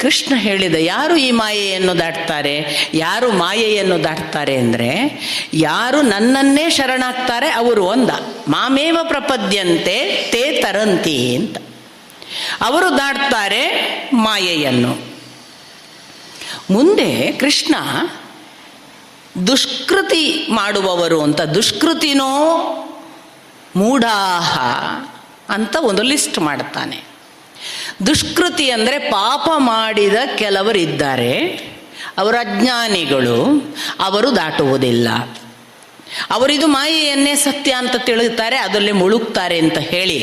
ಕೃಷ್ಣ ಹೇಳಿದ, ಯಾರು ಈ ಮಾಯೆಯನ್ನು ದಾಟ್ತಾರೆ? ಯಾರು ಮಾಯೆಯನ್ನು ದಾಟ್ತಾರೆ ಅಂದರೆ, ಯಾರು ನನ್ನನ್ನೇ ಶರಣಾಗ್ತಾರೆ ಅವರು ಒಂದ, ಮಾಮೇವ ಪ್ರಪದ್ಯಂತೆ ತೇ ತರಂತಿ ಅಂತ. ಅವರು ದಾಟ್ತಾರೆ ಮಾಯೆಯನ್ನು. ಮುಂದೆ ಕೃಷ್ಣ ದುಷ್ಕೃತಿ ಮಾಡುವವರು ಅಂತ, ದುಷ್ಕೃತಿನೋ ಮೂಢಾಹ ಅಂತ ಒಂದು ಲಿಸ್ಟ್ ಮಾಡ್ತಾನೆ. ದುಷ್ಕೃತಿ ಅಂದರೆ ಪಾಪ ಮಾಡಿದ ಕೆಲವರಿದ್ದಾರೆ, ಅವರು ಅಜ್ಞಾನಿಗಳು, ಅವರು ದಾಟುವುದಿಲ್ಲ. ಅವರಿದು ಮಾಯೆಯನ್ನೇ ಸತ್ಯ ಅಂತ ತಿಳಿಯುತ್ತಾರೆ, ಅದರಲ್ಲಿ ಮುಳುಗ್ತಾರೆ ಅಂತ ಹೇಳಿ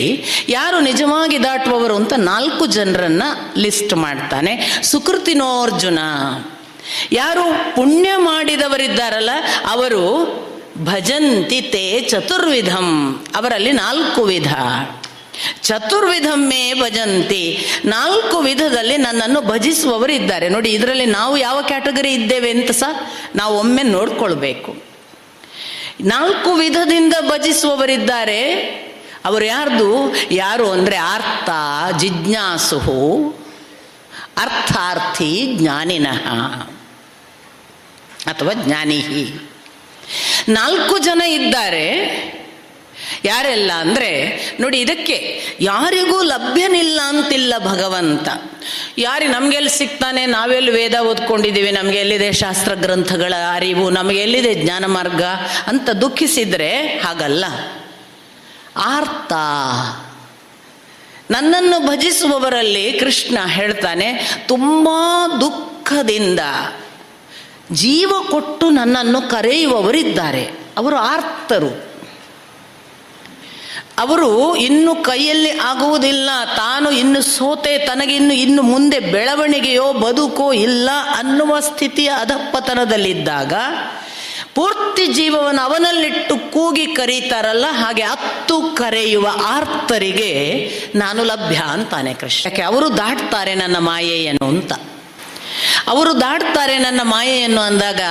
ಯಾರು ನಿಜವಾಗಿ ದಾಟುವವರು ಅಂತ ನಾಲ್ಕು ಜನರನ್ನ ಲಿಸ್ಟ್ ಮಾಡ್ತಾನೆ. ಸುಕೃತಿನೋರ್ಜುನ, ಯಾರು ಪುಣ್ಯ ಮಾಡಿದವರಿದ್ದಾರಲ್ಲ, ಅವರು ಭಜಂತಿ ತೇ ಚತುರ್ವಿಧಂ, ಅವರಲ್ಲಿ ನಾಲ್ಕು ವಿಧ. ಚತುರ್ವಿಧಮ್ಮೇ ಭಜಂತಿ. ನಾಲ್ಕು ವಿಧದಲ್ಲಿ ನನ್ನನ್ನು ಭಜಿಸುವವರು ಇದ್ದಾರೆ. ನೋಡಿ, ಇದರಲ್ಲಿ ನಾವು ಯಾವ ಕ್ಯಾಟಗರಿ ಇದ್ದೇವೆ ಅಂತ ಸಹ ನಾವು ಒಮ್ಮೆ ನೋಡ್ಕೊಳ್ಬೇಕು. ನಾಲ್ಕು ವಿಧದಿಂದ ಭಜಿಸುವವರಿದ್ದಾರೆ. ಅವರು ಯಾರ್ದು? ಯಾರು ಅಂದರೆ ಅರ್ಥ ಜಿಜ್ಞಾಸುಹು ಅರ್ಥಾರ್ಥಿ, ಜ್ಞಾನಿನಃ ಅಥವಾ ಜ್ಞಾನಿಹಿ. ನಾಲ್ಕು ಜನ ಇದ್ದಾರೆ. ಯಾರೆಲ್ಲ ಅಂದ್ರೆ, ನೋಡಿ ಇದಕ್ಕೆ ಯಾರಿಗೂ ಲಭ್ಯನಿಲ್ಲ ಅಂತಿಲ್ಲ ಭಗವಂತ. ಯಾರಿ ನಮಗೆಲ್ಲಿ ಸಿಗ್ತಾನೆ, ನಾವೆಲ್ಲಿ ವೇದ ಓದ್ಕೊಂಡಿದ್ದೀವಿ, ನಮಗೆ ಎಲ್ಲಿದೆ ಶಾಸ್ತ್ರ ಗ್ರಂಥಗಳ ಅರಿವು, ನಮಗೆ ಎಲ್ಲಿದೆ ಜ್ಞಾನ ಮಾರ್ಗ ಅಂತ ದುಃಖಿಸಿದ್ರೆ ಹಾಗಲ್ಲ. ಆರ್ತ. ನನ್ನನ್ನು ಭಜಿಸುವವರಲ್ಲಿ ಕೃಷ್ಣ ಹೇಳ್ತಾನೆ, ತುಂಬಾ ದುಃಖದಿಂದ ಜೀವ ಕೊಟ್ಟು ನನ್ನನ್ನು ಕರೆಯುವವರಿದ್ದಾರೆ. ಅವರು ಆರ್ತರು. ಅವರು ಇನ್ನು ಕೈಯಲ್ಲಿ ಆಗುವುದಿಲ್ಲ, ತಾನು ಇನ್ನು ಸೋತೆ, ತನಗಿನ್ನು ಇನ್ನು ಮುಂದೆ ಬೆಳವಣಿಗೆಯೋ ಬದುಕೋ ಇಲ್ಲ ಅನ್ನುವ ಸ್ಥಿತಿಯ ಅಧಪ್ಪತನದಲ್ಲಿದ್ದಾಗ ಪೂರ್ತಿ ಜೀವವನ್ನು ಅವನಲ್ಲಿಟ್ಟು ಕೂಗಿ ಕರೀತಾರಲ್ಲ, ಹಾಗೆ ಹತ್ತು ಕರೆಯುವ ಆರ್ತರಿಗೆ ನಾನು ಲಭ್ಯ ಅಂತಾನೆ ಕೃಷ್ಣ. ಅವರು ದಾಟ್ತಾರೆ ನನ್ನ ಮಾಯೆಯನ್ನು ಅಂತ. ಅವರು ದಾಟ್ತಾರೆ ನನ್ನ ಮಾಯೆಯನ್ನು ಅಂದಾಗ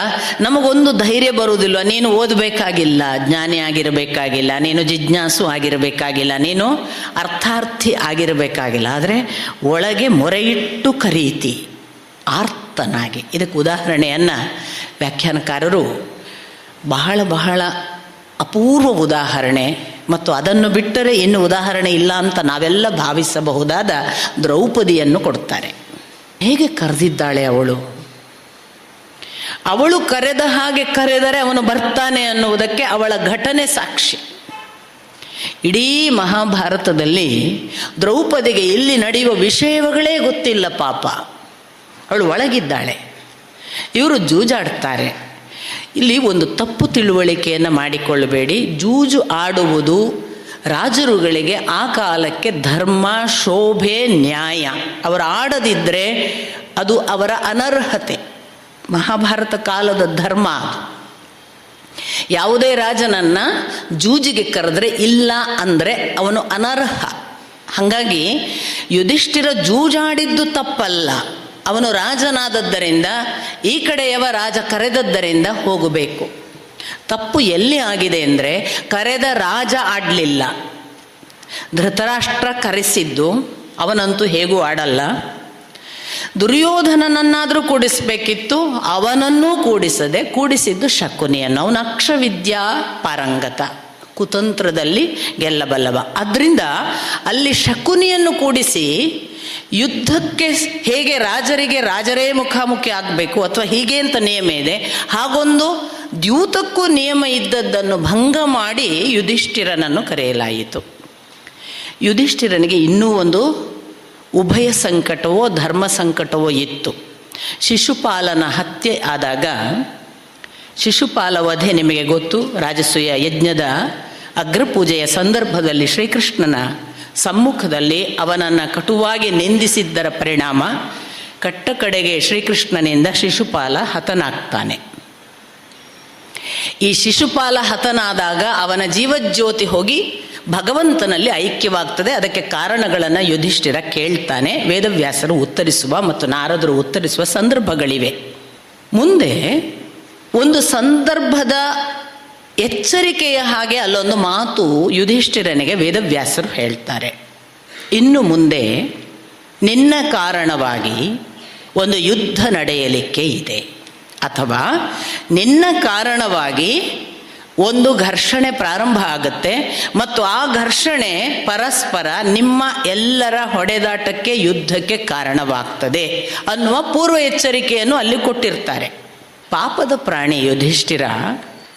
ನಮಗೊಂದು ಧೈರ್ಯ ಬರುವುದಿಲ್ಲ ನೀನು ಓದಬೇಕಾಗಿಲ್ಲ, ಜ್ಞಾನಿ ಆಗಿರಬೇಕಾಗಿಲ್ಲ, ನೀನು ಜಿಜ್ಞಾಸು ಆಗಿರಬೇಕಾಗಿಲ್ಲ, ನೀನು ಅರ್ಥಾರ್ಥಿ ಆಗಿರಬೇಕಾಗಿಲ್ಲ. ಆದರೆ ಒಳಗೆ ಮೊರೆಯಿಟ್ಟು ಕರೀತಿ, ಆರ್ತನಾಗಿ. ಇದಕ್ಕೆ ಉದಾಹರಣೆಯನ್ನು ವ್ಯಾಖ್ಯಾನಕಾರರು ಬಹಳ ಬಹಳ ಅಪೂರ್ವ ಉದಾಹರಣೆ ಮತ್ತು ಅದನ್ನು ಬಿಟ್ಟರೆ ಇನ್ನು ಉದಾಹರಣೆ ಇಲ್ಲ ಅಂತ ನಾವೆಲ್ಲ ಭಾವಿಸಬಹುದಾದ ದ್ರೌಪದಿಯನ್ನು ಕೊಡ್ತಾರೆ. ಹೇಗೆ ಕರೆದಿದ್ದಾಳೆ ಅವಳು? ಅವಳು ಕರೆದ ಹಾಗೆ ಕರೆದರೆ ಅವನು ಬರ್ತಾನೆ ಅನ್ನುವುದಕ್ಕೆ ಅವಳ ಘಟನೆ ಸಾಕ್ಷಿ. ಇಡೀ ಮಹಾಭಾರತದಲ್ಲಿ ದ್ರೌಪದಿಗೆ ಇಲ್ಲಿ ನಡೆಯುವ ವಿಷಯಗಳೇ ಗೊತ್ತಿಲ್ಲ ಪಾಪ. ಅವಳು ಒಳಗಿದ್ದಾಳೆ. ಇವರು ಜೂಜಾಡ್ತಾರೆ. ಇಲ್ಲಿ ಒಂದು ತಪ್ಪು ತಿಳುವಳಿಕೆಯನ್ನು ಮಾಡಿಕೊಳ್ಳಬೇಡಿ. ಜೂಜು ಆಡುವುದು ರಾಜರುಗಳಿಗೆ ಆ ಕಾಲಕ್ಕೆ ಧರ್ಮ, ಶೋಭೆ, ನ್ಯಾಯ. ಅವರು ಆಡದಿದ್ದರೆ ಅದು ಅವರ ಅನರ್ಹತೆ. ಮಹಾಭಾರತ ಕಾಲದ ಧರ್ಮ ಅದು. ಯಾವುದೇ ರಾಜನನ್ನು ಜೂಜಿಗೆ ಕರೆದ್ರೆ ಇಲ್ಲ ಅಂದರೆ ಅವನು ಅನರ್ಹ. ಹಾಗಾಗಿ ಯುಧಿಷ್ಠಿರ ಜೂಜಾಡಿದ್ದು ತಪ್ಪಲ್ಲ. ಅವನು ರಾಜನಾದದ್ದರಿಂದ ಈ ಕಡೆಯವ ರಾಜ ಕರೆದದ್ದರಿಂದ ಹೋಗಬೇಕು. ತಪ್ಪು ಎಲ್ಲಿ ಆಗಿದೆ ಅಂದರೆ ಕರೆದ ರಾಜ ಆಡಲಿಲ್ಲ. ಧೃತರಾಷ್ಟ್ರ ಕರೆಸಿದ್ದು, ಅವನಂತೂ ಹೇಗೂ ಆಡಲ್ಲ. ದುರ್ಯೋಧನನನ್ನಾದರೂ ಕೂಡಿಸಬೇಕಿತ್ತು, ಅವನನ್ನೂ ಕೂಡಿಸದೆ ಕೂಡಿಸಿದ್ದು ಶಕುನಿಯನ್ನು. ಅವನ ಅಕ್ಷವಿದ್ಯಾ ಪಾರಂಗತ, ಕುತಂತ್ರದಲ್ಲಿ ಗೆಲ್ಲಬಲ್ಲವ. ಅದರಿಂದ ಅಲ್ಲಿ ಶಕುನಿಯನ್ನು ಕೂಡಿಸಿ ಯುದ್ಧಕ್ಕೆ ಹೇಗೆ ರಾಜರಿಗೆ ರಾಜರೇ ಮುಖಾಮುಖಿ ಆಗಬೇಕು ಅಥವಾ ಹೀಗೆ ಅಂತ ನಿಯಮ ಇದೆ, ಹಾಗೊಂದು ದ್ಯೂತಕ್ಕೂ ನಿಯಮ ಇದ್ದದ್ದನ್ನು ಭಂಗ ಮಾಡಿ ಯುಧಿಷ್ಠಿರನನ್ನು ಕರೆಯಲಾಯಿತು. ಯುಧಿಷ್ಠಿರನಿಗೆ ಇನ್ನೂ ಒಂದು ಉಭಯ ಸಂಕಟವೋ, ಧರ್ಮ ಸಂಕಟವೋ ಇತ್ತು. ಶಿಶುಪಾಲನ ಹತ್ಯೆ ಆದಾಗ ಶಿಶುಪಾಲ ವಧೆ ನಿಮಗೆ ಗೊತ್ತು, ರಾಜಸೂಯ ಯಜ್ಞದ ಅಗ್ರಪೂಜೆಯ ಸಂದರ್ಭದಲ್ಲಿ ಶ್ರೀಕೃಷ್ಣನ ಸಮ್ಮುಖದಲ್ಲಿ ಅವನನ್ನು ಕಟುವಾಗಿ ನಿಂದಿಸಿದ್ದರ ಪರಿಣಾಮ ಕಟ್ಟ ಕಡೆಗೆ ಶ್ರೀಕೃಷ್ಣನಿಂದ ಶಿಶುಪಾಲ ಹತನಾಗ್ತಾನೆ. ಈ ಶಿಶುಪಾಲ ಹತನಾದಾಗ ಅವನ ಜೀವಜ್ಯೋತಿ ಹೋಗಿ ಭಗವಂತನಲ್ಲಿ ಐಕ್ಯವಾಗ್ತದೆ. ಅದಕ್ಕೆ ಕಾರಣಗಳನ್ನು ಯುಧಿಷ್ಠಿರ ಕೇಳ್ತಾನೆ. ವೇದವ್ಯಾಸರು ಉತ್ತರಿಸುವ ಮತ್ತು ನಾರದರು ಉತ್ತರಿಸುವ ಸಂದರ್ಭಗಳಿವೆ. ಮುಂದೆ ಒಂದು ಸಂದರ್ಭದ ಎಚ್ಚರಿಕೆಯ ಹಾಗೆ ಅಲ್ಲೊಂದು ಮಾತು ಯುಧಿಷ್ಠಿರನಿಗೆ ವೇದವ್ಯಾಸರು ಹೇಳ್ತಾರೆ. ಇನ್ನು ಮುಂದೆ ನಿನ್ನ ಕಾರಣವಾಗಿ ಒಂದು ಯುದ್ಧ ನಡೆಯಲಿಕ್ಕೆ ಇದೆ. ಅಥವಾ ನಿನ್ನ ಕಾರಣವಾಗಿ ಒಂದು ಘರ್ಷಣೆ ಪ್ರಾರಂಭ ಆಗುತ್ತೆ ಮತ್ತು ಆ ಘರ್ಷಣೆ ಪರಸ್ಪರ ನಿಮ್ಮ ಎಲ್ಲರ ಹೊಡೆದಾಟಕ್ಕೆ ಯುದ್ಧಕ್ಕೆ ಕಾರಣವಾಗ್ತದೆ ಅನ್ನುವ ಪೂರ್ವ ಎಚ್ಚರಿಕೆಯನ್ನು ಅಲ್ಲಿ ಕೊಟ್ಟಿರ್ತಾರೆ. ಪಾಪದ ಪ್ರಾಣಿ ಯುಧಿಷ್ಠಿರ,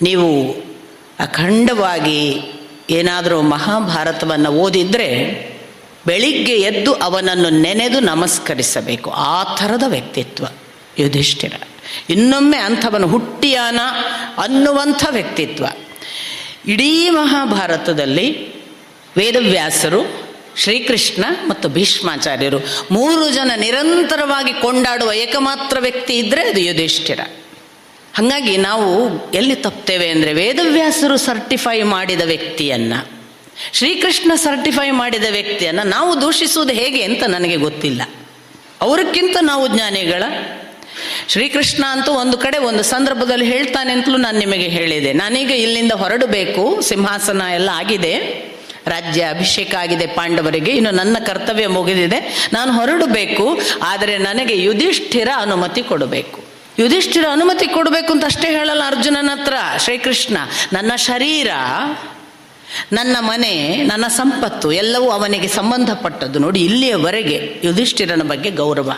ನೀವು ಅಖಂಡವಾಗಿ ಏನಾದರೂ ಮಹಾಭಾರತವನ್ನು ಓದಿದ್ರೆ ಬೆಳಿಗ್ಗೆ ಎದ್ದು ಅವನನ್ನು ನೆನೆದು ನಮಸ್ಕರಿಸಬೇಕು. ಆ ಥರದ ವ್ಯಕ್ತಿತ್ವ ಯುಧಿಷ್ಠಿರ. ಇನ್ನೊಮ್ಮೆ ಅಂಥವನು ಹುಟ್ಟಿಯಾನ ಅನ್ನುವಂಥ ವ್ಯಕ್ತಿತ್ವ. ಇಡೀ ಮಹಾಭಾರತದಲ್ಲಿ ವೇದವ್ಯಾಸರು, ಶ್ರೀಕೃಷ್ಣ ಮತ್ತು ಭೀಷ್ಮಾಚಾರ್ಯರು ಮೂರು ಜನ ನಿರಂತರವಾಗಿ ಕೊಂಡಾಡುವ ಏಕಮಾತ್ರ ವ್ಯಕ್ತಿ ಇದ್ದರೆ ಅದು ಯುಧಿಷ್ಠಿರ. ಹಾಗಾಗಿ ನಾವು ಎಲ್ಲಿ ತಪ್ತೇವೆ ಅಂದರೆ ವೇದವ್ಯಾಸರು ಸರ್ಟಿಫೈ ಮಾಡಿದ ವ್ಯಕ್ತಿಯನ್ನ, ಶ್ರೀಕೃಷ್ಣ ಸರ್ಟಿಫೈ ಮಾಡಿದ ವ್ಯಕ್ತಿಯನ್ನು ನಾವು ದೂಷಿಸುವುದು ಹೇಗೆ ಅಂತ ನನಗೆ ಗೊತ್ತಿಲ್ಲ. ಅವರಕ್ಕಿಂತ ನಾವು ಜ್ಞಾನಿಗಳ ಶ್ರೀಕೃಷ್ಣ ಅಂತೂ ಒಂದು ಕಡೆ ಒಂದು ಸಂದರ್ಭದಲ್ಲಿ ಹೇಳ್ತಾನೆ ಅಂತಲೂ ನಾನು ನಿಮಗೆ ಹೇಳಿದೆ. ನಾನೀಗ ಇಲ್ಲಿಂದ ಹೊರಡಬೇಕು. ಸಿಂಹಾಸನ ಎಲ್ಲ ಆಗಿದೆ. ರಾಜ್ಯ ಅಭಿಷೇಕ ಆಗಿದೆ ಪಾಂಡವರಿಗೆ. ಇನ್ನು ನನ್ನ ಕರ್ತವ್ಯ ಮುಗಿದಿದೆ. ನಾನು ಹೊರಡಬೇಕು. ಆದರೆ ನನಗೆ ಯುಧಿಷ್ಠಿರ ಅನುಮತಿ ಕೊಡಬೇಕು. ಯುಧಿಷ್ಠಿರ ಅನುಮತಿ ಕೊಡಬೇಕು ಅಂತ ಅಷ್ಟೇ ಹೇಳಲ್ಲ ಅರ್ಜುನನ ಹತ್ರ. ಶ್ರೀಕೃಷ್ಣ, ನನ್ನ ಶರೀರ, ನನ್ನ ಮನೆ, ನನ್ನ ಸಂಪತ್ತು ಎಲ್ಲವೂ ಅವನಿಗೆ ಸಂಬಂಧಪಟ್ಟದ್ದು. ನೋಡಿ, ಇಲ್ಲಿಯವರೆಗೆ ಯುಧಿಷ್ಠಿರನ ಬಗ್ಗೆ ಗೌರವ.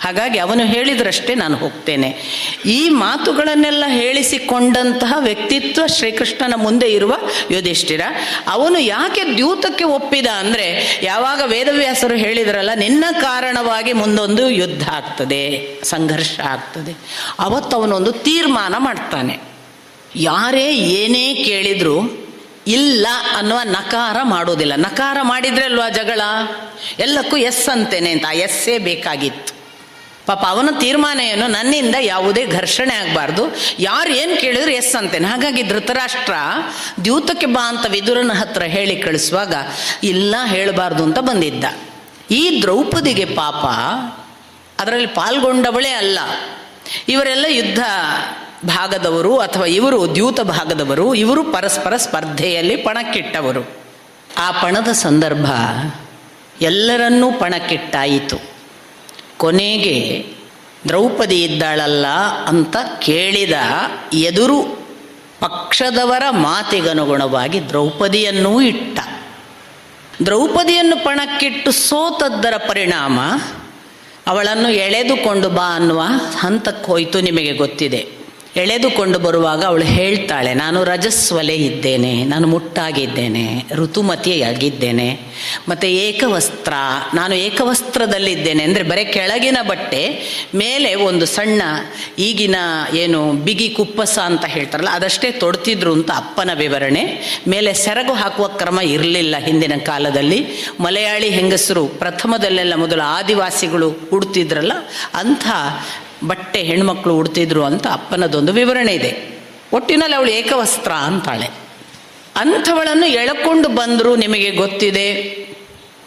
ಹಾಗಾಗಿ ಅವನು ಹೇಳಿದ್ರಷ್ಟೇ ನಾನು ಹೋಗ್ತೇನೆ. ಈ ಮಾತುಗಳನ್ನೆಲ್ಲ ಹೇಳಿಸಿಕೊಂಡಂತಹ ವ್ಯಕ್ತಿತ್ವ ಶ್ರೀಕೃಷ್ಣನ ಮುಂದೆ ಇರುವ ಯುಧಿಷ್ಠಿರ, ಅವನು ಯಾಕೆ ದ್ಯೂತಕ್ಕೆ ಒಪ್ಪಿದ ಅಂದರೆ, ಯಾವಾಗ ವೇದವ್ಯಾಸರು ಹೇಳಿದ್ರಲ್ಲ, ನಿನ್ನ ಕಾರಣವಾಗಿ ಮುಂದೊಂದು ಯುದ್ಧ ಆಗ್ತದೆ, ಸಂಘರ್ಷ ಆಗ್ತದೆ. ಅವತ್ತು ಅವನೊಂದು ತೀರ್ಮಾನ ಮಾಡ್ತಾನೆ. ಯಾರೇ ಏನೇ ಕೇಳಿದ್ರು, ಇಲ್ಲ ಅನ್ನುವ ನಕಾರ ಮಾಡೋದಿಲ್ಲ. ನಕಾರ ಮಾಡಿದ್ರೆ ಅಲ್ವಾ ಜಗಳ? ಎಲ್ಲಕ್ಕೂ ಎಸ್ ಅಂತೇನೆ ಅಂತ ಎಸ್ಸೇ ಬೇಕಾಗಿತ್ತು. ಪಾಪ ಅವನ ತೀರ್ಮಾನ ಏನು ನನ್ನಿಂದ ಯಾವುದೇ ಘರ್ಷಣೆ ಆಗಬಾರ್ದು. ಯಾರು ಏನು ಕೇಳಿದ್ರು ಎಸ್ ಅಂತೇನೆ. ಹಾಗಾಗಿ ಧೃತರಾಷ್ಟ್ರ, ದ್ಯೂತಕ್ಕೆ ಬಾ ಅಂತ ವಿದುರನ ಹತ್ರ ಹೇಳಿ ಕಳಿಸುವಾಗ ಇಲ್ಲ ಹೇಳಬಾರ್ದು ಅಂತ ಬಂದಿದ್ದ. ಈ ದ್ರೌಪದಿಗೆ ಪಾಪ ಅದರಲ್ಲಿ ಪಾಲ್ಗೊಂಡವಳೇ ಅಲ್ಲ. ಇವರೆಲ್ಲ ಯುದ್ಧ ಭಾಗದವರು ಅಥವಾ ಇವರು ದ್ಯೂತ ಭಾಗದವರು, ಇವರು ಪರಸ್ಪರ ಸ್ಪರ್ಧೆಯಲ್ಲಿ ಪಣಕ್ಕಿಟ್ಟವರು. ಆ ಪಣದ ಸಂದರ್ಭ ಎಲ್ಲರನ್ನೂ ಪಣಕ್ಕಿಟ್ಟಾಯಿತು. ಕೊನೆಗೆ ದ್ರೌಪದಿ ಇದ್ದಾಳಲ್ಲ ಅಂತ ಕೇಳಿದ ಎದುರು ಪಕ್ಷದವರ ಮಾತಿಗನುಗುಣವಾಗಿ ದ್ರೌಪದಿಯನ್ನೂ ಇಟ್ಟ. ದ್ರೌಪದಿಯನ್ನು ಪಣಕ್ಕಿಟ್ಟು ಸೋತದ್ದರ ಪರಿಣಾಮ ಅವಳನ್ನು ಎಳೆದುಕೊಂಡು ಬಾ ಅನ್ನುವ ಹಂತಕ್ಕೆ ಹೋಯಿತು ನಿಮಗೆ ಗೊತ್ತಿದೆ. ಎಳೆದುಕೊಂಡು ಬರುವಾಗ ಅವಳು ಹೇಳ್ತಾಳೆ, ನಾನು ರಜಸ್ವಲೆ ಇದ್ದೇನೆ, ನಾನು ಮುಟ್ಟಾಗಿದ್ದೇನೆ, ಋತುಮತಿಯಾಗಿದ್ದೇನೆ, ಮತ್ತು ಏಕವಸ್ತ್ರ, ನಾನು ಏಕವಸ್ತ್ರದಲ್ಲಿದ್ದೇನೆ. ಅಂದರೆ ಬರೀ ಕೆಳಗಿನ ಬಟ್ಟೆ, ಮೇಲೆ ಒಂದು ಸಣ್ಣ ಈಗಿನ ಏನು ಬಿಗಿ ಕುಪ್ಪಸ ಅಂತ ಹೇಳ್ತಾರಲ್ಲ, ಅದಷ್ಟೇ ತೊಡ್ತಿದ್ರು ಅಂತ ಅಪ್ಪನ ವಿವರಣೆ. ಮೇಲೆ ಸೆರಗು ಹಾಕುವ ಕ್ರಮ ಇರಲಿಲ್ಲ ಹಿಂದಿನ ಕಾಲದಲ್ಲಿ. ಮಲಯಾಳಿ ಹೆಂಗಸರು ಪ್ರಥಮದಲ್ಲೆಲ್ಲ ಮೊದಲು ಆದಿವಾಸಿಗಳು ಹುಡ್ತಿದ್ರಲ್ಲ ಅಂಥ ಬಟ್ಟೆ ಹೆಣ್ಮಕ್ಳು ಉಡ್ತಿದ್ರು ಅಂತ ಅಪ್ಪನದೊಂದು ವಿವರಣೆ ಇದೆ. ಒಟ್ಟಿನಲ್ಲಿ ಅವಳು ಏಕವಸ್ತ್ರ ಅಂತಾಳೆ. ಅಂಥವಳನ್ನು ಎಳಕೊಂಡು ಬಂದರು ನಿಮಗೆ ಗೊತ್ತಿದೆ.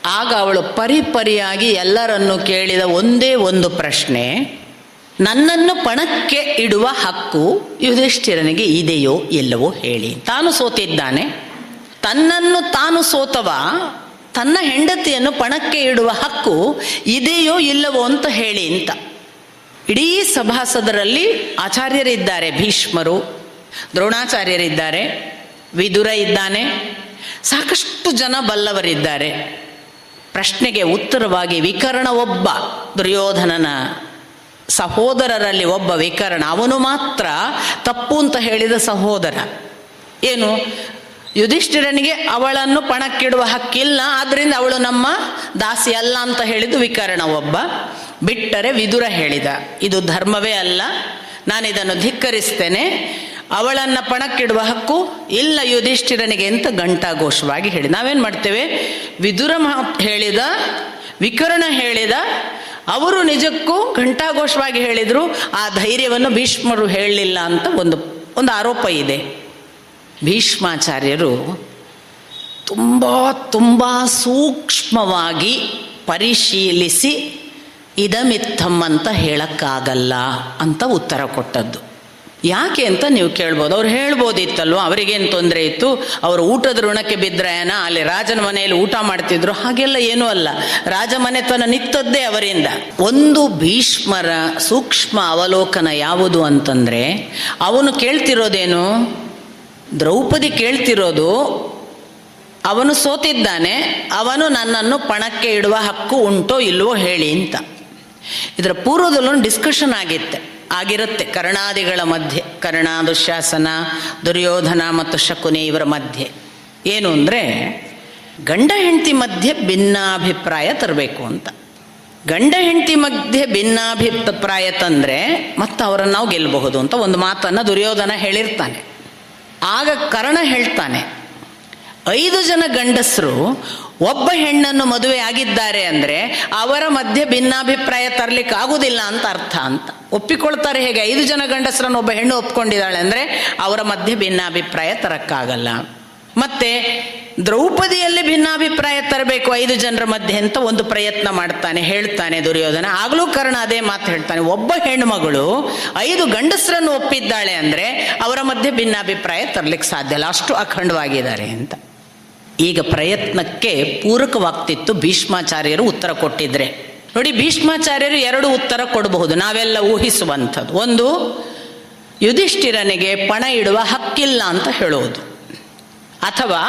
ಆಗ ಅವಳು ಪರಿಪರಿಯಾಗಿ ಎಲ್ಲರನ್ನು ಕೇಳಿದ ಒಂದೇ ಒಂದು ಪ್ರಶ್ನೆ, ನನ್ನನ್ನು ಪಣಕ್ಕೆ ಇಡುವ ಹಕ್ಕು ಯುಧಿಷ್ಠಿರನಿಗೆ ಇದೆಯೋ ಇಲ್ಲವೋ ಹೇಳಿ. ತಾನು ಸೋತಿದ್ದಾನೆ. ತನ್ನನ್ನು ತಾನು ಸೋತವ? ತನ್ನ ಹೆಂಡತಿಯನ್ನು ಪಣಕ್ಕೆ ಇಡುವ ಹಕ್ಕು ಇದೆಯೋ ಇಲ್ಲವೋ ಅಂತ ಹೇಳಿ ಅಂತ. ಇಡೀ ಸಭಾಸದರಲ್ಲಿ ಆಚಾರ್ಯರಿದ್ದಾರೆ, ಭೀಷ್ಮರು, ದ್ರೋಣಾಚಾರ್ಯರಿದ್ದಾರೆ, ವಿದುರ ಇದ್ದಾನೆ, ಸಾಕಷ್ಟು ಜನ ಬಲ್ಲವರಿದ್ದಾರೆ. ಪ್ರಶ್ನೆಗೆ ಉತ್ತರವಾಗಿ ವಿಕರ್ಣ ಒಬ್ಬ, ದುರ್ಯೋಧನನ ಸಹೋದರರಲ್ಲಿ ಒಬ್ಬ ವಿಕರ್ಣ, ಅವನು ಮಾತ್ರ ತಪ್ಪು ಅಂತ ಹೇಳಿದ ಸಹೋದರ. ಏನು? ಯುಧಿಷ್ಠಿರನಿಗೆ ಅವಳನ್ನು ಪಣಕ್ಕಿಡುವ ಹಕ್ಕಿಲ್ಲ ಆದ್ದರಿಂದ ಅವಳು ನಮ್ಮ ದಾಸಿ ಅಲ್ಲ ಅಂತ ಹೇಳಿದ್ದು ವಿಕರ್ಣ ಒಬ್ಬ. ಬಿಟ್ಟರೆ ವಿದುರ ಹೇಳಿದ. ಇದು ಧರ್ಮವೇ ಅಲ್ಲ. ನಾನು ಇದನ್ನು ಧಿಕ್ಕರಿಸ್ತೇನೆ. ಅವಳನ್ನು ಪಣಕ್ಕಿಡುವ ಹಕ್ಕು ಇಲ್ಲ ಯುಧಿಷ್ಠಿರನಿಗೆ ಅಂತ ಘಂಟಾಘೋಷವಾಗಿ ಹೇಳಿ. ನಾವೇನು ಮಾಡ್ತೇವೆ? ವಿದುರ ಹೇಳಿದ, ವಿಕರಣ ಹೇಳಿದ, ಅವರು ನಿಜಕ್ಕೂ ಘಂಟಾಘೋಷವಾಗಿ ಹೇಳಿದರು, ಆ ಧೈರ್ಯವನ್ನು ಭೀಷ್ಮರು ಹೇಳಲಿಲ್ಲ ಅಂತ ಒಂದು ಒಂದು ಆರೋಪ ಇದೆ. ಭೀಷ್ಮಾಚಾರ್ಯರು ತುಂಬ ತುಂಬ ಸೂಕ್ಷ್ಮವಾಗಿ ಪರಿಶೀಲಿಸಿ ಇದಮಿತ್ತಂ ಅಂತ ಹೇಳಕ್ಕಾಗಲ್ಲ ಅಂತ ಉತ್ತರ ಕೊಟ್ಟದ್ದು. ಯಾಕೆ ಅಂತ ನೀವು ಕೇಳ್ಬೋದು. ಅವ್ರು ಹೇಳ್ಬೋದಿತ್ತಲ್ವ, ಅವರಿಗೇನು ತೊಂದರೆ ಇತ್ತು? ಅವರು ಊಟದ ಋಣಕ್ಕೆ ಬಿದ್ರೇನ? ಅಲ್ಲಿ ರಾಜನ ಮನೆಯಲ್ಲಿ ಊಟ ಮಾಡ್ತಿದ್ರು? ಹಾಗೆಲ್ಲ ಏನೂ ಅಲ್ಲ. ರಾಜ ಮನೆತನ ನಿತ್ತದ್ದೇ ಅವರಿಂದ. ಒಂದು ಭೀಷ್ಮರ ಸೂಕ್ಷ್ಮ ಅವಲೋಕನ ಯಾವುದು ಅಂತಂದರೆ, ಅವನು ಕೇಳ್ತಿರೋದೇನು? ದ್ರೌಪದಿ ಕೇಳ್ತಿರೋದು, ಅವನು ಸೋತಿದ್ದಾನೆ, ಅವನು ನನ್ನನ್ನು ಪಣಕ್ಕೆ ಇಡುವ ಹಕ್ಕು ಉಂಟೋ ಇಲ್ವೋ ಹೇಳಿ ಅಂತ. ಇದರ ಪೂರ್ವದಲ್ಲೊಂದು ಡಿಸ್ಕಷನ್ ಆಗಿತ್ತೆ. ಆಗಿರುತ್ತೆ ಕರ್ಣಾದಿಗಳ ಮಧ್ಯೆ. ಕರ್ಣ ದುಶಾಸನ ದುರ್ಯೋಧನ ಮತ್ತು ಶಕುನಿ ಇವರ ಮಧ್ಯೆ. ಏನು ಅಂದರೆ, ಗಂಡ ಹೆಂಡತಿ ಮಧ್ಯೆ ಭಿನ್ನಾಭಿಪ್ರಾಯ ತರಬೇಕು ಅಂತ. ಗಂಡ ಹೆಂಡತಿ ಮಧ್ಯೆ ಭಿನ್ನಾಭಿಪ್ರಾಯ ತಂದರೆ ಮತ್ತೆ ಅವರನ್ನು ನಾವು ಗೆಲ್ಲಬಹುದು ಅಂತ ಒಂದು ಮಾತನ್ನು ದುರ್ಯೋಧನ ಹೇಳಿರ್ತಾನೆ. ಆಗ ಕರ್ಣ ಹೇಳ್ತಾನೆ, ಐದು ಜನ ಗಂಡಸರು ಒಬ್ಬ ಹೆಣ್ಣನ್ನು ಮದುವೆ ಆಗಿದ್ದಾರೆ ಅಂದರೆ ಅವರ ಮಧ್ಯೆ ಭಿನ್ನಾಭಿಪ್ರಾಯ ತರಲಿಕ್ಕೆ ಆಗುದಿಲ್ಲ ಅಂತ ಅರ್ಥ ಅಂತ. ಒಪ್ಪಿಕೊಳ್ತಾರೆ ಹೇಗೆ? ಐದು ಜನ ಗಂಡಸರನ್ನು ಒಬ್ಬ ಹೆಣ್ಣು ಒಪ್ಕೊಂಡಿದ್ದಾಳೆ ಅಂದರೆ ಅವರ ಮಧ್ಯೆ ಭಿನ್ನಾಭಿಪ್ರಾಯ ತರಕ್ಕಾಗಲ್ಲ. ಮತ್ತೆ ದ್ರೌಪದಿಯಲ್ಲಿ ಭಿನ್ನಾಭಿಪ್ರಾಯ ತರಬೇಕು ಐದು ಜನರ ಮಧ್ಯೆ ಅಂತ ಒಂದು ಪ್ರಯತ್ನ ಮಾಡ್ತಾನೆ, ಹೇಳ್ತಾನೆ ದುರ್ಯೋಧನ. ಆಗಲೂ ಕರ್ಣ ಅದೇ ಮಾತು ಹೇಳ್ತಾನೆ, ಒಬ್ಬ ಹೆಣ್ಮಗಳು ಐದು ಗಂಡಸರನ್ನು ಒಪ್ಪಿದ್ದಾಳೆ ಅಂದರೆ ಅವರ ಮಧ್ಯೆ ಭಿನ್ನಾಭಿಪ್ರಾಯ ತರಲಿಕ್ಕೆ ಸಾಧ್ಯ ಇಲ್ಲ. ಅಷ್ಟು ಅಖಂಡವಾಗಿದ್ದಾರೆ ಅಂತ. ಈಗ ಪ್ರಯತ್ನಕ್ಕೆ ಪೂರಕವಾಗ್ತಿತ್ತು ಭೀಷ್ಮಾಚಾರ್ಯರು ಉತ್ತರ ಕೊಟ್ಟಿದ್ರೆ. ನೋಡಿ, ಭೀಷ್ಮಾಚಾರ್ಯರು ಎರಡು ಉತ್ತರ ಕೊಡಬಹುದು. ನಾವೆಲ್ಲ ಊಹಿಸುವಂಥದ್ದು. ಒಂದು, ಯುಧಿಷ್ಠಿರನಿಗೆ ಪಣ ಇಡುವ ಹಕ್ಕಿಲ್ಲ ಅಂತ ಹೇಳೋದು. ಅಥವಾ,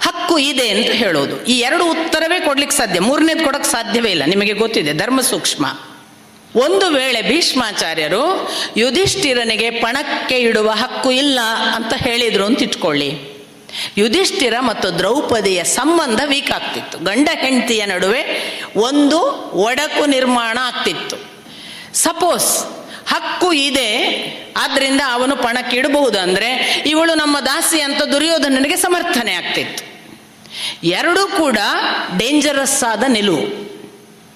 ಹಕ್ಕು ಇದೆ ಅಂತ ಹೇಳೋದು. ಈ ಎರಡು ಉತ್ತರವೇ ಕೊಡ್ಲಿಕ್ಕೆ ಸಾಧ್ಯ. ಮೂರನೇದು ಕೊಡಕ್ಕೆ ಸಾಧ್ಯವೇ ಇಲ್ಲ. ನಿಮಗೆ ಗೊತ್ತಿದೆ, ಧರ್ಮ ಸೂಕ್ಷ್ಮ. ಒಂದು ವೇಳೆ ಭೀಷ್ಮಾಚಾರ್ಯರು ಯುಧಿಷ್ಠಿರನಿಗೆ ಪಣಕ್ಕೆ ಇಡುವ ಹಕ್ಕು ಇಲ್ಲ ಅಂತ ಹೇಳಿದ್ರು ಅಂತ ಇಟ್ಕೊಳ್ಳಿ. ಯುಧಿಷ್ಠಿರ ಮತ್ತು ದ್ರೌಪದಿಯ ಸಂಬಂಧ ವೀಕ್ ಆಗ್ತಿತ್ತು. ಗಂಡ ಹೆಂಡತಿಯ ನಡುವೆ ಒಂದು ಒಡಕು ನಿರ್ಮಾಣ ಆಗ್ತಿತ್ತು. ಸಪೋಸ್ ಹಕ್ಕು ಇದೆ, ಆದ್ರಿಂದ ಅವನು ಪಣಕ್ಕಿಡಬಹುದು ಅಂದ್ರೆ ಇವಳು ನಮ್ಮ ದಾಸಿ ಅಂತ ದುರ್ಯೋಧನನಿಗೆ ಸಮರ್ಥನೆ ಆಗ್ತಿತ್ತು. ಎರಡೂ ಕೂಡ ಡೇಂಜರಸ್ ಆದ ನಿಲುವು.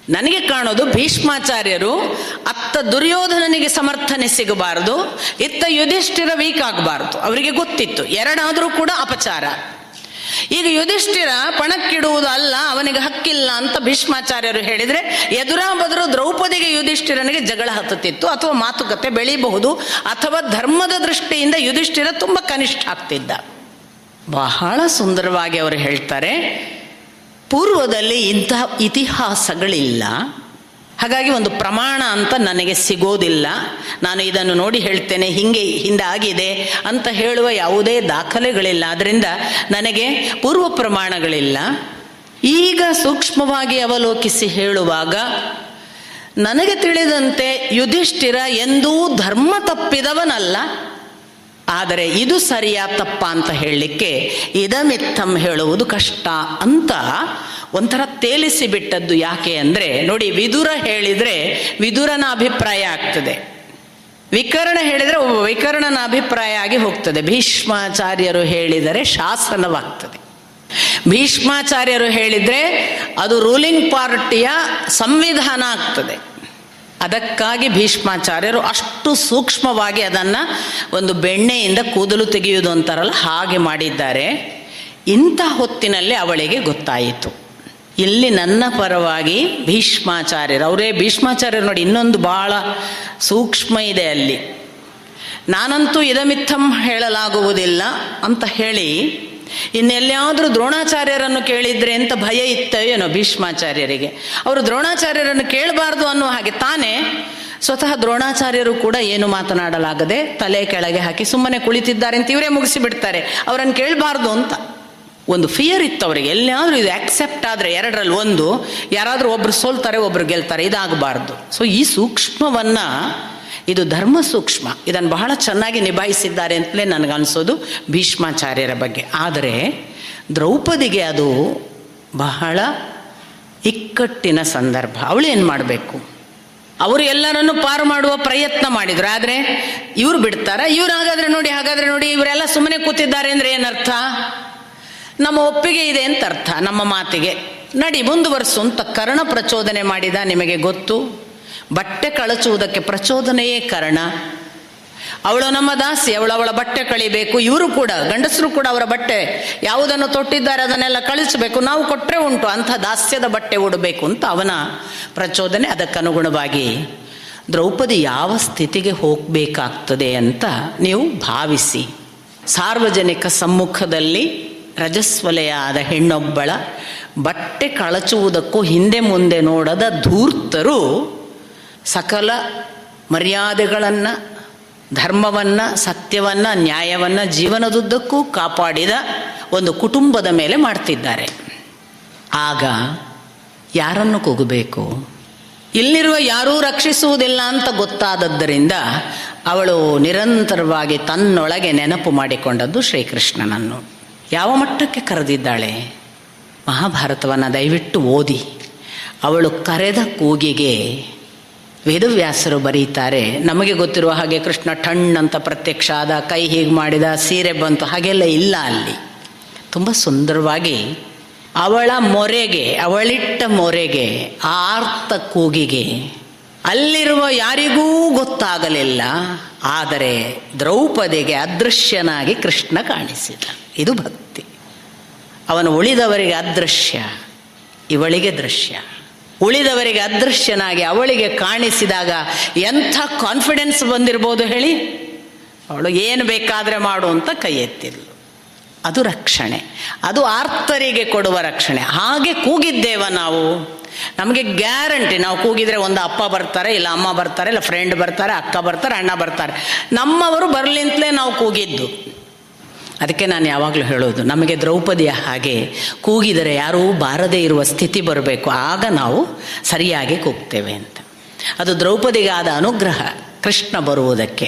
ನನಗೆ ಕಾಣೋದು ಭೀಷ್ಮಾಚಾರ್ಯರು ಅತ್ತ ದುರ್ಯೋಧನನಿಗೆ ಸಮರ್ಥನೆ ಸಿಗಬಾರದು, ಇತ್ತ ಯುಧಿಷ್ಠಿರ ವೀಕ್ ಆಗಬಾರದು. ಅವರಿಗೆ ಗೊತ್ತಿತ್ತು, ಎರಡಾದರೂ ಕೂಡ ಅಪಚಾರ. ಈಗ ಯುಧಿಷ್ಠಿರ ಪಣಕ್ಕಿಡುವುದು ಅಲ್ಲ ಅವನಿಗೆ ಹಕ್ಕಿಲ್ಲ ಅಂತ ಭೀಷ್ಮಾಚಾರ್ಯರು ಹೇಳಿದ್ರೆ ಎದುರಾ ಬದರು ದ್ರೌಪದಿಗೆ ಯುಧಿಷ್ಠಿರನಿಗೆ ಜಗಳ ಹತ್ತುತ್ತಿತ್ತು, ಅಥವಾ ಮಾತುಕತೆ ಬೆಳೀಬಹುದು, ಅಥವಾ ಧರ್ಮದ ದೃಷ್ಟಿಯಿಂದ ಯುಧಿಷ್ಠಿರ ತುಂಬ ಕನಿಷ್ಠ ಆಗ್ತಿದ್ದ. ಬಹಳ ಸುಂದರವಾಗಿ ಅವರು ಹೇಳ್ತಾರೆ ಪೂರ್ವದಲ್ಲಿ ಇಂತಹ ಇತಿಹಾಸಗಳಿಲ್ಲ. ಹಾಗಾಗಿ ಒಂದು ಪ್ರಮಾಣ ಅಂತ ನನಗೆ ಸಿಗೋದಿಲ್ಲ. ನಾನು ಇದನ್ನು ನೋಡಿ ಹೇಳ್ತೇನೆ, ಹಿಂಗೆ, ಹಿಂದೆ ಆಗಿದೆ ಅಂತ ಹೇಳುವ ಯಾವುದೇ ದಾಖಲೆಗಳಿಲ್ಲ. ಅದರಿಂದ ನನಗೆ ಪೂರ್ವ ಪ್ರಮಾಣಗಳಿಲ್ಲ. ಈಗ ಸೂಕ್ಷ್ಮವಾಗಿ ಅವಲೋಕಿಸಿ ಹೇಳುವಾಗ, ನನಗೆ ತಿಳಿದಂತೆ ಯುಧಿಷ್ಠಿರ ಎಂದೂ ಧರ್ಮ ತಪ್ಪಿದವನಲ್ಲ. ಆದರೆ ಇದು ಸರಿಯಾ ತಪ್ಪ ಅಂತ ಹೇಳಲಿಕ್ಕೆ ಇದಮಿತ್ತಂ ಹೇಳುವುದು ಕಷ್ಟ ಅಂತ ಒಂಥರ ತೇಲಿಸಿ ಬಿಟ್ಟದ್ದು ಯಾಕೆ ಅಂದರೆ ನೋಡಿ ವಿದುರ ಹೇಳಿದರೆ ವಿದುರನ ಅಭಿಪ್ರಾಯ ಆಗ್ತದೆ. ವಿಕರ್ಣ ಹೇಳಿದರೆ ಒಬ್ಬ ವಿಕರ್ಣನ ಅಭಿಪ್ರಾಯ ಆಗಿ ಹೋಗ್ತದೆ. ಭೀಷ್ಮಾಚಾರ್ಯರು ಹೇಳಿದರೆ ಶಾಸನವಾಗ್ತದೆ. ಭೀಷ್ಮಾಚಾರ್ಯರು ಹೇಳಿದರೆ ಅದು ರೂಲಿಂಗ್ ಪಾರ್ಟಿಯ ಸಂವಿಧಾನ ಆಗ್ತದೆ. ಅದಕ್ಕಾಗಿ ಭೀಷ್ಮಾಚಾರ್ಯರು ಅಷ್ಟು ಸೂಕ್ಷ್ಮವಾಗಿ ಅದನ್ನು ಒಂದು ಬೆಣ್ಣೆಯಿಂದ ಕೂದಲು ತೆಗೆಯುವುದು ಅಂತಾರಲ್ಲ, ಹಾಗೆ ಮಾಡಿದ್ದಾರೆ. ಇಂಥ ಹೊತ್ತಿನಲ್ಲಿ ಅವಳಿಗೆ ಗೊತ್ತಾಯಿತು. ಇಲ್ಲಿ ನನ್ನ ಪರವಾಗಿ ಭೀಷ್ಮಾಚಾರ್ಯರು, ಅವರೇ ಭೀಷ್ಮಾಚಾರ್ಯರು ನೋಡಿ, ಇನ್ನೊಂದು ಭಾಳ ಸೂಕ್ಷ್ಮ ಇದೆ ಅಲ್ಲಿ. ನಾನಂತೂ ಇದಮಿತ್ತಂ ಹೇಳಲಾಗುವುದಿಲ್ಲ ಅಂತ ಹೇಳಿ ಇನ್ನೆಲ್ಲಾದರೂ ದ್ರೋಣಾಚಾರ್ಯರನ್ನು ಕೇಳಿದ್ರೆ ಅಂತ ಭಯ ಇತ್ತ ಏನೋ ಭೀಷ್ಮಾಚಾರ್ಯರಿಗೆ. ಅವರು ದ್ರೋಣಾಚಾರ್ಯರನ್ನು ಕೇಳಬಾರ್ದು ಅನ್ನೋ ಹಾಗೆ ತಾನೇ ಸ್ವತಃ ದ್ರೋಣಾಚಾರ್ಯರು ಕೂಡ ಏನು ಮಾತನಾಡಲಾಗದೆ ತಲೆ ಕೆಳಗೆ ಹಾಕಿ ಸುಮ್ಮನೆ ಕುಳಿತಿದ್ದಾರೆ ಅಂತ ಇವರೇ ಮುಗಿಸಿ ಬಿಡ್ತಾರೆ ಅವರನ್ನು ಕೇಳಬಾರ್ದು ಅಂತ. ಒಂದು ಫಿಯರ್ ಇತ್ತು ಅವರಿಗೆ. ಎಲ್ಲಾದರೂ ಇದು ಆಕ್ಸೆಪ್ಟ್ ಆದರೆ ಎರಡರಲ್ಲಿ ಒಂದು, ಯಾರಾದರೂ ಒಬ್ರು ಸೋಲ್ತಾರೆ, ಒಬ್ರು ಗೆಲ್ತಾರೆ, ಇದಾಗಬಾರ್ದು. ಸೊ ಈ ಸೂಕ್ಷ್ಮವನ್ನು ಇದು ಧರ್ಮ ಸೂಕ್ಷ್ಮ. ಇದನ್ನು ಬಹಳ ಚೆನ್ನಾಗಿ ನಿಭಾಯಿಸಿದ್ದಾರೆ ಅಂತಲೇ ನನಗನ್ಸೋದು ಭೀಷ್ಮಾಚಾರ್ಯರ ಬಗ್ಗೆ. ಆದರೆ ದ್ರೌಪದಿಗೆ ಅದು ಬಹಳ ಇಕ್ಕಟ್ಟಿನ ಸಂದರ್ಭ. ಅವಳು ಏನು ಮಾಡಬೇಕು? ಅವರು ಎಲ್ಲರನ್ನು ಪಾರು ಮಾಡುವ ಪ್ರಯತ್ನ ಮಾಡಿದ್ರು. ಆದರೆ ಇವ್ರು ಬಿಡ್ತಾರೆ, ಇವ್ರು ಹಾಗಾದ್ರೆ ನೋಡಿ ಹಾಗಾದ್ರೆ ನೋಡಿ, ಇವರೆಲ್ಲ ಸುಮ್ಮನೆ ಕೂತಿದ್ದಾರೆ ಅಂದರೆ ಏನರ್ಥ? ನಮ್ಮ ಒಪ್ಪಿಗೆ ಇದೆ ಅಂತ ಅರ್ಥ. ನಮ್ಮ ಮಾತಿಗೆ ನಡಿ, ಮುಂದುವರೆಸು ಅಂತ ಕರ್ಣ ಪ್ರಚೋದನೆ ಮಾಡಿದ ನಿಮಗೆ ಗೊತ್ತು? ಬಟ್ಟೆ ಕಳಚುವುದಕ್ಕೆ ಪ್ರಚೋದನೆಯೇ ಕಾರಣ. ಅವಳು ನಮ್ಮ ದಾಸಿ, ಅವಳು ಅವಳ ಬಟ್ಟೆ ಕಳಿಬೇಕು. ಇವರು ಕೂಡ, ಗಂಡಸರು ಕೂಡ ಅವರ ಬಟ್ಟೆ ಯಾವುದನ್ನು ತೊಟ್ಟಿದ್ದಾರೆ ಅದನ್ನೆಲ್ಲ ಕಳಿಸಬೇಕು. ನಾವು ಕೊಟ್ಟರೆ ಉಂಟು, ಅಂಥ ದಾಸ್ಯದ ಬಟ್ಟೆ ಉಡಬೇಕು ಅಂತ ಅವನ ಪ್ರಚೋದನೆ ಅದಕ್ಕನುಗುಣವಾಗಿ ದ್ರೌಪದಿ ಯಾವ ಸ್ಥಿತಿಗೆ ಹೋಗಬೇಕಾಗ್ತದೆ ಅಂತ ನೀವು ಭಾವಿಸಿ. ಸಾರ್ವಜನಿಕ ಸಮ್ಮುಖದಲ್ಲಿ ರಜಸ್ವಲೆಯಾದ ಹೆಣ್ಣೊಬ್ಬಳ ಬಟ್ಟೆ ಕಳಚುವುದಕ್ಕೂ ಹಿಂದೆ ಮುಂದೆ ನೋಡದ ಧೂರ್ತರು ಸಕಲ ಮರ್ಯಾದೆಗಳನ್ನು, ಧರ್ಮವನ್ನು, ಸತ್ಯವನ್ನು, ನ್ಯಾಯವನ್ನು ಜೀವನದುದ್ದಕ್ಕೂ ಕಾಪಾಡಿದ ಒಂದು ಕುಟುಂಬದ ಮೇಲೆ ಮಾಡ್ತಿದ್ದಾರೆ. ಆಗ ಯಾರನ್ನು ಕೂಗಬೇಕು? ಇಲ್ಲಿರುವ ಯಾರೂ ರಕ್ಷಿಸುವುದಿಲ್ಲ ಅಂತ ಗೊತ್ತಾದದ್ದರಿಂದ ಅವಳು ನಿರಂತರವಾಗಿ ತನ್ನೊಳಗೆ ನೆನಪು ಮಾಡಿಕೊಂಡದ್ದು ಶ್ರೀಕೃಷ್ಣನನ್ನು. ಯಾವ ಮಟ್ಟಕ್ಕೆ ಕರೆದಿದ್ದಾಳೆ? ಮಹಾಭಾರತವನ್ನು ದಯವಿಟ್ಟು ಓದಿ. ಅವಳು ಕರೆದ ಕೂಗಿಗೆ ವೇದವ್ಯಾಸರು ಬರೀತಾರೆ ನಮಗೆ ಗೊತ್ತಿರುವ ಹಾಗೆ ಕೃಷ್ಣ ಠಣ್ ಅಂತ ಪ್ರತ್ಯಕ್ಷ ಆದ ಕೈ ಹೀಗೆ ಮಾಡಿದ, ಸೀರೆ ಬಂತು, ಹಾಗೆಲ್ಲ ಇಲ್ಲ ಅಲ್ಲಿ. ತುಂಬ ಸುಂದರವಾಗಿ, ಅವಳ ಮೊರೆಗೆ, ಅವಳಿಟ್ಟ ಮೊರೆಗೆ, ಆರ್ತ ಕೂಗಿಗೆ, ಅಲ್ಲಿರುವ ಯಾರಿಗೂ ಗೊತ್ತಾಗಲಿಲ್ಲ, ಆದರೆ ದ್ರೌಪದಿಗೆ ಅದೃಶ್ಯನಾಗಿ ಕೃಷ್ಣ ಕಾಣಿಸಿದ. ಇದು ಭಕ್ತಿ. ಅವನು ಉಳಿದವರಿಗೆ ಅದೃಶ್ಯ, ಇವಳಿಗೆ ದೃಶ್ಯ. ಉಳಿದವರಿಗೆ ಅದೃಶ್ಯನಾಗಿ ಅವಳಿಗೆ ಕಾಣಿಸಿದಾಗ ಎಂಥ ಕಾನ್ಫಿಡೆನ್ಸ್ ಬಂದಿರ್ಬೋದು ಹೇಳಿ? ಅವಳು ಏನು ಬೇಕಾದರೆ ಮಾಡು ಅಂತ ಕೈ ಎತ್ತಿದ್ಲು. ಅದು ರಕ್ಷಣೆ. ಅದು ಆರ್ತರಿಗೆ ಕೊಡುವ ರಕ್ಷಣೆ. ಹಾಗೆ ಕೂಗಿದ್ದೇವ ನಾವು. ನಮಗೆ ಗ್ಯಾರಂಟಿ. ನಾವು ಕೂಗಿದರೆ ಒಂದು ಅಪ್ಪ ಬರ್ತಾರೆ, ಇಲ್ಲ ಅಮ್ಮ ಬರ್ತಾರೆ, ಇಲ್ಲ ಫ್ರೆಂಡ್ ಬರ್ತಾರೆ, ಅಕ್ಕ ಬರ್ತಾರೆ, ಅಣ್ಣ ಬರ್ತಾರೆ. ನಮ್ಮವರು ಬರಲಿಂತಲೇ ನಾವು ಕೂಗಿದ್ದು. ಅದಕ್ಕೆ ನಾನು ಯಾವಾಗಲೂ ಹೇಳೋದು, ನಮಗೆ ದ್ರೌಪದಿಯ ಹಾಗೆ ಕೂಗಿದರೆ ಯಾರೂ ಬಾರದೇ ಇರುವ ಸ್ಥಿತಿ ಬರಬೇಕು, ಆಗ ನಾವು ಸರಿಯಾಗಿ ಕೂಗ್ತೇವೆ ಅಂತ. ಅದು ದ್ರೌಪದಿಗಾದ ಅನುಗ್ರಹ ಕೃಷ್ಣ ಬರುವುದಕ್ಕೆ.